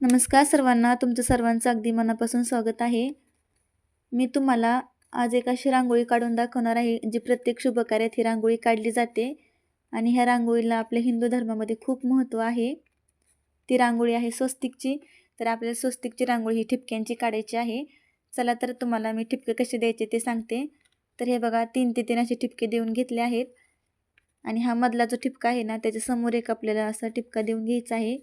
नमस्कार सर्वांना तुमचं सर्वांचं अगदी मनापासून स्वागत आहे. मी तुम्हाला आज एक अशी रांगोळी काढून दाखवणार आहे जी प्रत्येक शुभकार्यात ही रांगोळी काढली जाते आणि ह्या रांगोळीला आपल्या हिंदू धर्मामध्ये खूप महत्त्व आहे. ती रांगोळी आहे स्वस्तिकची तर आपल्याला स्वस्तिकची रांगोळी ही ठिपक्यांची काढायची आहे. चला तर तुम्हाला मी ठिपके कसे द्यायचे ते सांगते. तर हे बघा तीन ते तीन असे ठिपके देऊन घेतले आहेत. आणि हा मधला जो ठिपका आहे ना त्याच्यासमोर एक आपल्याला असा ठिपका देऊन घ्यायचा आहे.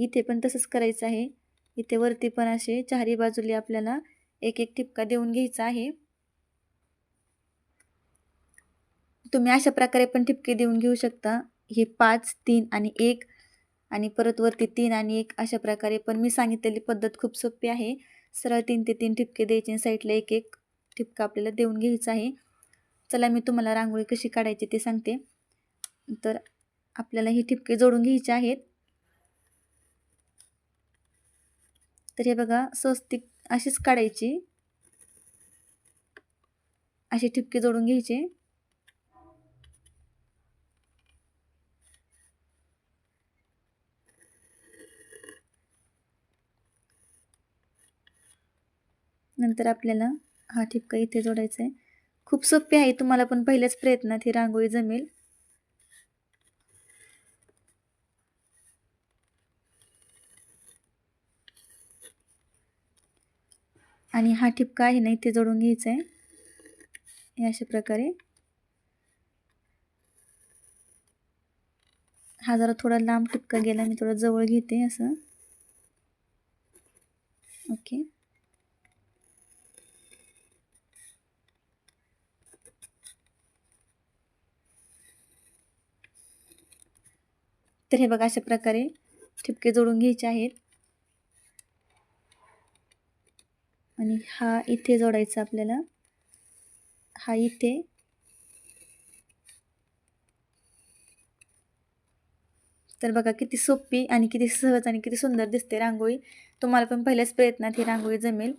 इथे पण तसंच करायचं आहे. इथे वरती पण असे चारही बाजूला आपल्याला एक एक ठिपका देऊन घ्यायचा आहे. तुम्ही अशा प्रकारे पण ठिपके देऊन घेऊ शकता. हे पाच तीन आणि एक आणि परत वरती तीन आणि एक अशा प्रकारे पण मी सांगितलेली पद्धत खूप सोपी आहे. सरळ तीन ते तीन ठिपके द्यायचे साईडला एक एक ठिपका आपल्याला देऊन घ्यायचा आहे. चला मी तुम्हाला रांगोळी कशी काढायची ते सांगते. तर आपल्याला हे ठिपके जोडून घ्यायचे आहेत. तर हे बघा स्वस्तिक अशीच काढायची. असे ठिपके जोडून घ्यायचे. नंतर आपल्याला हा ठिपका इथे जोडायचा आहे. खूप सोपे आहे तुम्हाला पण पहिल्याच प्रयत्नात ही रांगोळी जमेल. आणि हा ठिपका आहे ना इथे जोडून घ्यायचा आहे अशा प्रकारे. हा जरा थोडा लांब ठिपका गेला मी थोडं जवळ घेते असं. ओके. तर हे बघा अशा प्रकारे ठिपके जोडून घ्यायचे आहेत. आणि हा इथे जोडायचा आपल्याला. हा इथे. तर बघा किती सोपी आणि किती सहज आणि किती सुंदर दिसते रांगोळी. तुम्हाला पण पहिल्याच प्रयत्नात ही रांगोळी जमेल.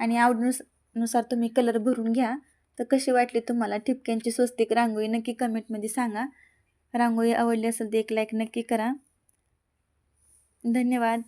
आणि आवडीनुसार तुम्ही कलर भरून घ्या. तर कशी वाटली तुम्हाला ठिपक्यांची स्वस्तिक रांगोळी? नक्की कमेंटमध्ये सांगा. रांगोळी आवडली असेल तर एक लाईक नक्की करा. धन्यवाद.